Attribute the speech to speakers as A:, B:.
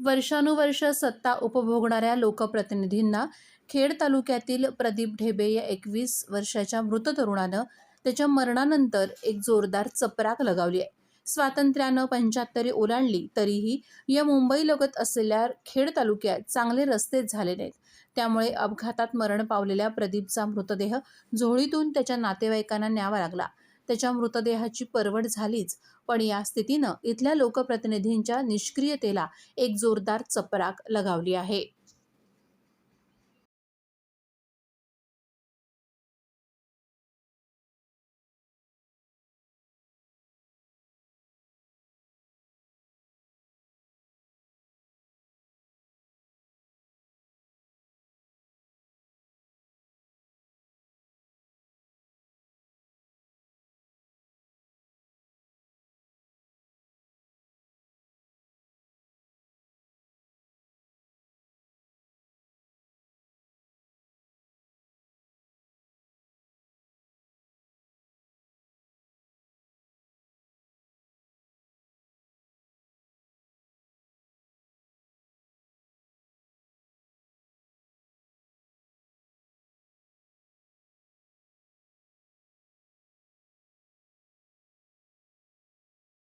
A: वर्षानुवर्ष सत्ता उपभोगणाऱ्या लोकप्रतिनिधींना खेड तालुक्यातील प्रदीप ढेबे या एकवीस वर्षाच्या मृत तरुणानं त्याच्या मरणानंतर एक जोरदार चपराक लगावली आहे. स्वातंत्र्यानं पंच्याहत्तरी ओलांडली तरीही या मुंबईलगत असलेल्या खेड तालुक्यात चांगले रस्तेच झाले नाहीत. त्यामुळे अपघातात मरण पावलेल्या प्रदीपचा मृतदेह झोळीतून त्याच्या नातेवाईकांना न्यावा लागला. त्याच्या मृतदेहाची परवड झालीच. पण या स्थितीनं इथल्या लोकप्रतिनिधींच्या निष्क्रियतेला एक जोरदार चपराक लगावली आहे.